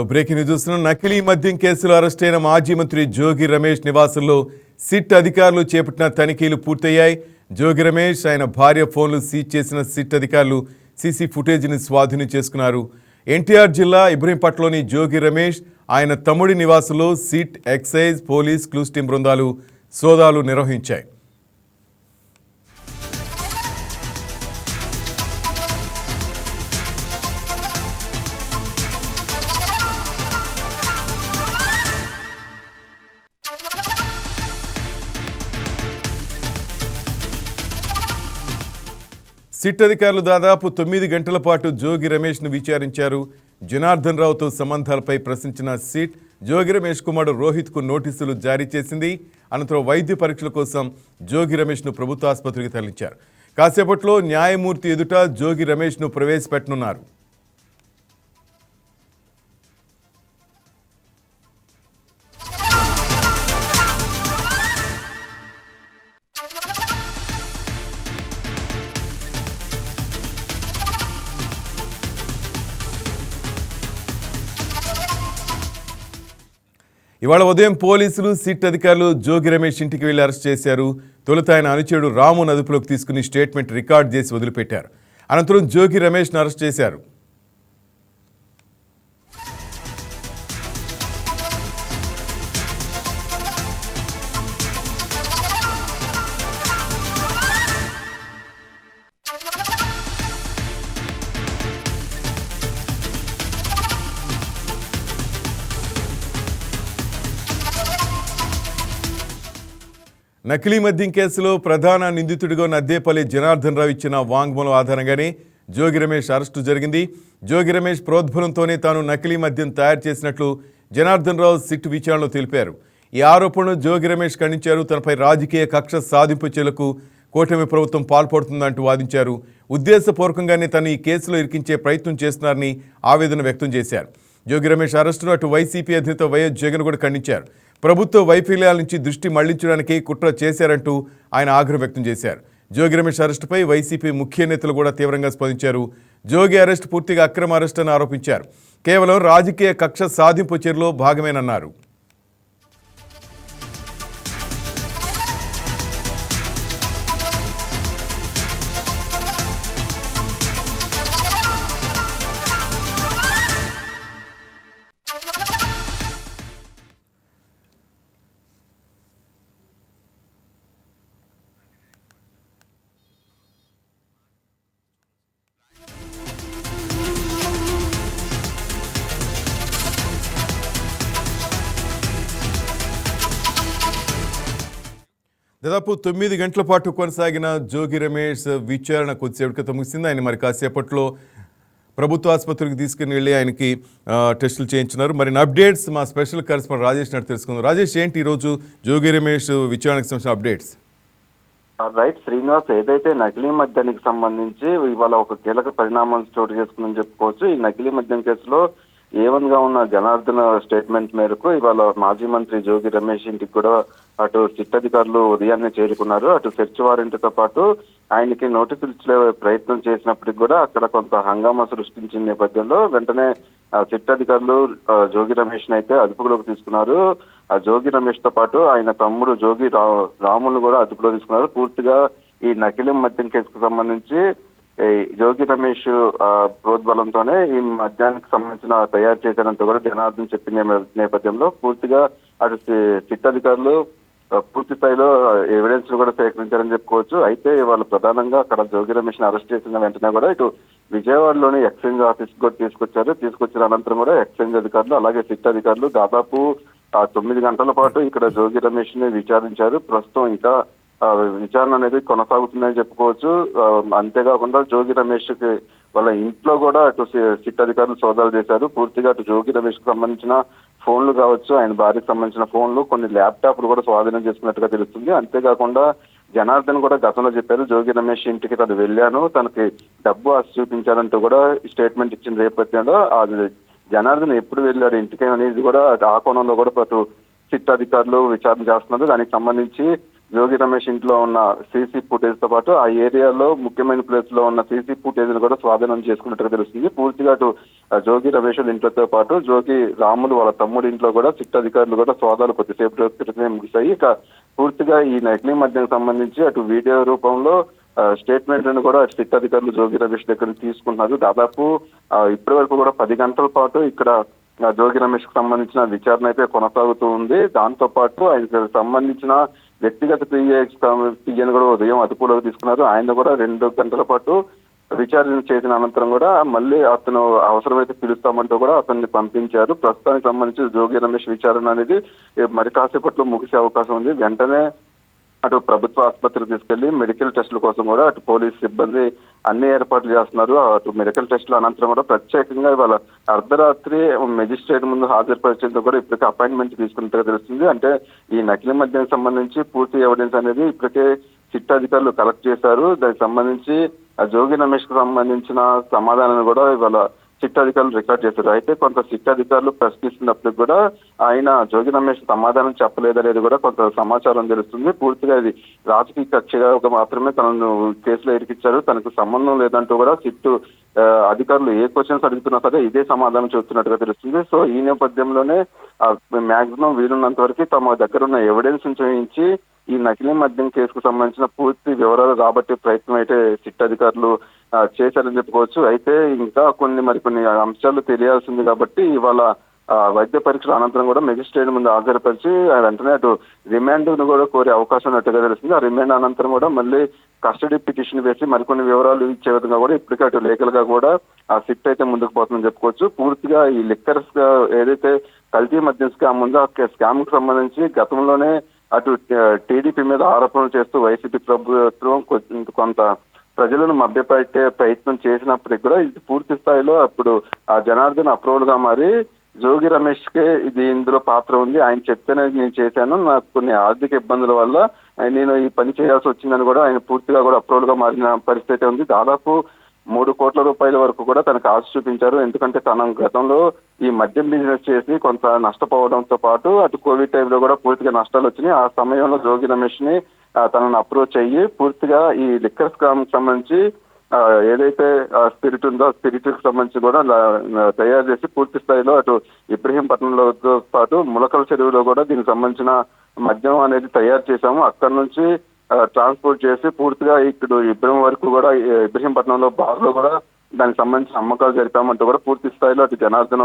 లో breaking news చూస్తున్నాం. నకిలీ మద్యం కేసులో అరెస్ట్ అయిన మాజీ మంత్రి జోగి రమేష్ నివాసంలో సిట్ అధికారులు చేపట్టిన తనిఖీలు పూర్తయ్యాయి. జోగి రమేష్ ఆయన భార్య ఫోన్లు సీజ్ చేసిన సిట్ అధికారులు సీసీ ఫుటేజ్ని స్వాధీనం చేసుకున్నారు. ఎన్టీఆర్ జిల్లా ఇబ్రహీంపట్లోని జోగి రమేష్ ఆయన తమ్ముడి నివాసంలో SIT excise police clues team బృందాలు సోదాలు నిర్వహించాయి. సిట్ అధికారులు దాదాపు తొమ్మిది గంటల పాటు జోగి రమేష్ను విచారించారు. జనార్దన్ రావుతో సంబంధాలపై ప్రశ్నించిన సిట్ జోగి రమేష్ కుమారుడు రోహిత్కు నోటీసులు జారీ చేసింది. అనంతరం వైద్య పరీక్షల కోసం జోగి రమేష్ను ప్రభుత్వ ఆసుపత్రికి తరలించారు. కాసేపట్లో న్యాయమూర్తి ఎదుట జోగి రమేష్ను ప్రవేశపెట్టనున్నారు. ఇవాళ ఉదయం పోలీసులు సిట్ అధికారులు జోగి రమేష్ ఇంటికి వెళ్ళి అరెస్ట్ చేశారు. తొలుత ఆయన అనుచరుడు రాము అదుపులోకి తీసుకుని స్టేట్మెంట్ రికార్డ్ చేసి వదిలిపెట్టారు. అనంతరం జోగి రమేష్ను అరెస్ట్ చేశారు. నకిలీ మద్యం కేసులో ప్రధాన నిందితుడిగా నద్దేపల్లి జనార్దన్ రావు ఇచ్చిన వాంగ్మూలం ఆధారంగానే జోగి రమేష్ అరెస్టు జరిగింది. జోగి రమేష్ ప్రోద్బలంతోనే తాను నకిలీ మద్యం తయారు చేసినట్లు జనార్దన్ రావు సిట్ విచారణలో తెలిపారు. ఈ ఆరోపణను జోగి రమేష్ ఖండించారు. తనపై రాజకీయ కక్ష సాధింపు చర్యలకు కూటమి ప్రభుత్వం పాల్పడుతుందంటూ వాదించారు. ఉద్దేశపూర్వకంగానే తను ఈ కేసులో ఇరికించే ప్రయత్నం చేస్తున్నారని ఆవేదన వ్యక్తం చేశారు. జోగి రమేష్ అరెస్టును అటు వైసీపీ అధినేత వైఎస్ జగన్ కూడా ఖండించారు. ప్రభుత్వ వైఫల్యాల నుంచి దృష్టి మళ్ళించడానికి కుట్ర చేశారంటూ ఆయన ఆగ్రహం వ్యక్తం చేశారు. జోగి రమేష్ అరెస్టుపై వైసీపీ ముఖ్య నేతలు కూడా తీవ్రంగా స్పందించారు. జోగి అరెస్ట్ పూర్తిగా అక్రమ అరెస్ట్ అని ఆరోపించారు. కేవలం రాజకీయ కక్ష సాధింపు చర్యలో భాగమేనన్నారు. దాదాపు తొమ్మిది గంటల పాటు కొనసాగిన జోగి రమేష్ విచారణ కొద్దిసేపు క్రితం ముగిసింది. ఆయన మరి కాసేపట్లో ప్రభుత్వ ఆసుపత్రికి తీసుకుని వెళ్ళి ఆయనకి టెస్టులు చేయించున్నారు. మరి అప్డేట్స్ మా స్పెషల్ కరెస్పాండెంట్ రాజేష్ నడు తెలుసుకుందాం. రాజేష్ ఏంటి ఈరోజు జోగి రమేష్ విచారణకు సంబంధించిన అప్డేట్స్? రైట్ శ్రీనివాస్ ఏదైతే నకిలీ మద్యానికి సంబంధించి ఇవాళ ఒక కీలక పరిణామం చోటు చేసుకుందని చెప్పుకోవచ్చు ఈ నకిలీ మద్యం కేసులో ఏవన్గా ఉన్న జనార్దన స్టేట్మెంట్ మేరకు ఇవాళ మాజీ మంత్రి జోగి రమేష్ ఇంటికి కూడా అటు సిట్ అధికారులు ఉదయాన్నే చేరుకున్నారు. అటు సెర్చ్ వారెంట్తో పాటు ఆయనకి నోటీసులు ఇచ్చే ప్రయత్నం చేసినప్పటికి కూడా అక్కడ కొంత హంగామా సృష్టించిన నేపథ్యంలో వెంటనే సిట్ అధికారులు జోగి రమేష్ అయితే అదుపులోకి తీసుకున్నారు. ఆ జోగి రమేష్తో పాటు ఆయన తమ్ముడు జోగి రా- రాములు కూడా అదుపులో తీసుకున్నారు. పూర్తిగా ఈ నకిలీ మద్యం కేసుకు సంబంధించి జోగి రమేష్ ప్రోద్బలంతోనే ఈ మద్యానికి సంబంధించిన తయారు చేశారంతా కూడా జనార్దన్ చెప్పిన నేపథ్యంలో పూర్తిగా అటు సిట్ అధికారులు పూర్తి స్థాయిలో ఎవిడెన్స్ కూడా సేకరించారని చెప్పుకోవచ్చు. అయితే వాళ్ళు ప్రధానంగా అక్కడ జోగి రమేష్ని అరెస్ట్ చేసిన వెంటనే కూడా ఇటు విజయవాడలోని ఎక్స్చేంజ్ ఆఫీస్ కూడా తీసుకొచ్చారు. తీసుకొచ్చిన అనంతరం కూడా ఎక్స్చేంజ్ అధికారులు అలాగే సిట్ అధికారులు దాదాపు ఆ తొమ్మిది గంటల పాటు ఇక్కడ జోగి రమేష్ని విచారించారు. ప్రస్తుతం ఇంకా విచారణ అనేది కొనసాగుతుందని చెప్పుకోవచ్చు. అంతేకాకుండా జోగి రమేష్కి వాళ్ళ ఇంట్లో కూడా అటు సిట్ అధికారులు సోదాలు చేశారు. పూర్తిగా అటు జోగి రమేష్కు సంబంధించిన ఫోన్లు కావచ్చు ఆయన భార్యకు సంబంధించిన ఫోన్లు కొన్ని ల్యాప్టాప్లు కూడా స్వాధీనం చేసుకున్నట్టుగా తెలుస్తుంది. అంతేకాకుండా జనార్దన్ కూడా గతంలో చెప్పారు జోగి రమేష్ ఇంటికి తను వెళ్ళాను తనకి డబ్బు ఆశ చూపించాలంటూ కూడా స్టేట్మెంట్ ఇచ్చిన నేపథ్యంలో అది జనార్దన్ ఎప్పుడు వెళ్ళాడు ఇంటికి అనేది కూడా ఆ కోణంలో కూడా ప్రతి సిట్ అధికారులు విచారణ చేస్తున్నారు. దానికి సంబంధించి జోగి రమేష్ ఇంట్లో ఉన్న సీసీ ఫుటేజ్తో పాటు ఆ ఏరియాలో ముఖ్యమైన ప్లేస్లో ఉన్న సీసీ ఫుటేజ్ను కూడా స్వాధీనం చేసుకున్నట్టుగా తెలుస్తుంది. పూర్తిగా అటు జోగి రమేష్ ఇంట్లో ఇంట్లోతో పాటు జోగి రాములు వాళ్ళ తమ్ముడి ఇంట్లో కూడా సిట్ అధికారులు కూడా సోదాలు కొద్దిసేపు క్రితమే ముగిశాయి. ఇక పూర్తిగా ఈ నకిలీ మద్యం సంబంధించి అటు వీడియో రూపంలో స్టేట్మెంట్లను కూడా సిట్ అధికారులు జోగి రమేష్ దగ్గర తీసుకున్నారు తీసుకుంటున్నారు. దాదాపు ఇప్పటి వరకు కూడా పది గంటల పాటు ఇక్కడ జోగి రమేష్కు సంబంధించిన విచారణ అయితే కొనసాగుతూ ఉంది. దాంతో పాటు ఆయనకు సంబంధించిన వ్యక్తిగత పిఎన్ కూడా ఉదయం అదుపులోకి తీసుకున్నారు. ఆయన కూడా రెండు గంటల పాటు విచారణ చేసిన అనంతరం కూడా మళ్ళీ అతను అవసరమైతే పిలుస్తామంటూ కూడా అతన్ని పంపించారు. ప్రస్తుతానికి సంబంధించి జోగి రమేష్ విచారణ అనేది మరి కాసేపట్లో ముగిసే అవకాశం ఉంది. వెంటనే అటు ప్రభుత్వ ఆసుపత్రికి తీసుకెళ్ళి మెడికల్ టెస్టుల కోసం కూడా అటు పోలీస్ సిబ్బంది అన్ని ఏర్పాట్లు చేస్తున్నారు. అటు మెడికల్ టెస్టుల అనంతరం కూడా ప్రత్యేకంగా ఇవాళ అర్ధరాత్రి మెజిస్ట్రేట్ ముందు హాజరుపరిచేందుకు కూడా ఇప్పటికే అపాయింట్మెంట్ తీసుకున్నట్టుగా తెలుస్తుంది. అంటే ఈ నకిలీ మద్యానికి సంబంధించి పూర్తి ఎవిడెన్స్ అనేది ఇప్పటికే సిట్ అధికారులు కలెక్ట్ చేశారు. దానికి సంబంధించి ఆ జోగి రమేష్కు సంబంధించిన సమాధానాన్ని కూడా ఇవాళ సిట్ అధికారులు రికార్డ్ చేశారు. అయితే కొంత సిట్ అధికారులు ప్రశ్నిస్తున్నప్పుడు కూడా ఆయన జోగి రమేష్ సమాధానం చెప్పలేదా లేదు కూడా కొంత సమాచారం తెలుస్తుంది. పూర్తిగా ఇది రాజకీయ కక్షగా ఒక మాత్రమే తనను కేసులో ఇరికిచ్చారు. తనకు సంబంధం లేదంటూ కూడా సిట్ అధికారులు ఏ క్వశ్చన్స్ అడుగుతున్నా సరే ఇదే సమాధానం చెబుతున్నట్టుగా తెలుస్తుంది. సో ఈ నేపథ్యంలోనే మాక్సిమం వీలున్నంత వరకు తమ దగ్గర ఉన్న ఎవిడెన్స్ చూపించి ఈ నకిలీ మద్యం కేసుకు సంబంధించిన పూర్తి వివరాలు రాబట్టే ప్రయత్నం అయితే సిట్ అధికారులు చేశారని చెప్పుకోవచ్చు. అయితే ఇంకా కొన్ని మరికొన్ని అంశాలు తెలియాల్సింది కాబట్టి ఇవాళ వైద్య పరీక్షల అనంతరం కూడా మెజిస్ట్రేట్ ముందు హాజరుపరిచి వెంటనే అటు రిమాండ్ను కూడా కోరే అవకాశం ఉన్నట్టుగా తెలుస్తుంది. ఆ రిమాండ్ అనంతరం కూడా మళ్ళీ కస్టడీ పిటిషన్ వేసి మరికొన్ని వివరాలు ఇచ్చే విధంగా కూడా ఇప్పటికే అటు లీగల్ కూడా ఆ సిట్ అయితే ముందుకు పోతుందని చెప్పుకోవచ్చు. పూర్తిగా ఈ లిక్కర్స్ ఏదైతే కల్తీ మద్యం స్కామ్ ఉందో ఆ స్కామ్కు సంబంధించి గతంలోనే అటు టీడీపీ మీద ఆరోపణలు చేస్తూ వైసీపీ ప్రభుత్వం కొంత ప్రజలను మభ్యపెట్టే ప్రయత్నం చేసినప్పటికి కూడా ఇది పూర్తి స్థాయిలో అప్పుడు ఆ జనార్దన్ అప్రూవల్గా మారి జోగి రమేష్కి ఇది ఇందులో పాత్ర ఉంది. ఆయన చెప్తేనే నేను చేశాను. నాకు కొన్ని ఆర్థిక ఇబ్బందుల వల్ల ఆయన నేను ఈ పని చేయాల్సి వచ్చిందని కూడా ఆయన పూర్తిగా కూడా అప్రూవల్గా మారిన పరిస్థితి ఉంది. దాదాపు మూడు కోట్ల రూపాయల వరకు కూడా తనకు ఆశ చూపించారు. ఎందుకంటే తన గతంలో ఈ మద్యం బిజినెస్ చేసి కొంత నష్టపోవడంతో పాటు అటు కోవిడ్ టైంలో కూడా పూర్తిగా నష్టాలు వచ్చినాయి. ఆ సమయంలో జోగి రమేష్ని తనను అప్రోచ్ అయ్యి పూర్తిగా ఈ లిక్కర్ స్కామ్ సంబంధించి ఏదైతే స్పిరిట్ ఉందో స్పిరిట్ సంబంధించి కూడా తయారు చేసి పూర్తి స్థాయిలో అటు ఇబ్రహీంపట్నంలో పాటు ములకల చెరువులో కూడా దీనికి సంబంధించిన మద్యం అనేది తయారు చేశాము. అక్కడ నుంచి ట్రాన్స్పోర్ట్ చేసి పూర్తిగా ఇక్కడ ఇబ్రహీం వరకు కూడా ఇబ్రహీంపట్నంలో బార్లో కూడా దానికి సంబంధించిన అమ్మకాలు జరిపామంటూ కూడా పూర్తి స్థాయిలో అటు జనార్దన్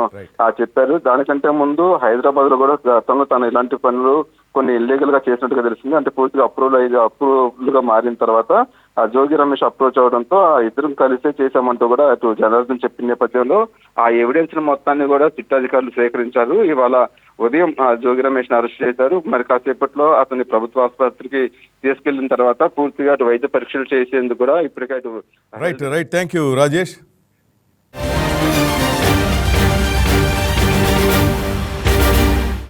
చెప్పారు. దానికంటే ముందు హైదరాబాద్లో కూడా గతంలో తను ఇలాంటి పనులు కొన్ని ఇల్లీగల్గా చేసినట్టుగా తెలిసింది. అంటే పూర్తిగా అప్రూవల్ అయ్యి అప్రూవల్గా మారిన తర్వాత ఆ జోగి రమేష్ అప్రోచ్ అవడంతో ఆ ఇద్దరం కలిసే చేశామంటూ కూడా అటు జనార్దన్ చెప్పిన నేపథ్యంలో ఆ ఎవిడెన్స్ మొత్తాన్ని కూడా చిట్టాధికారులు సేకరించారు. ఇవాళ ఉదయం ఆ జోగి రమేష్ని అరెస్ట్ చేశారు. మరి కాసేపట్లో అతన్ని ప్రభుత్వ ఆసుపత్రికి తీసుకెళ్ళిన తర్వాత పూర్తిగా అటు వైద్య పరీక్షలు చేసేందుకు కూడా ఇప్పటికే అటు right right thank you Rajesh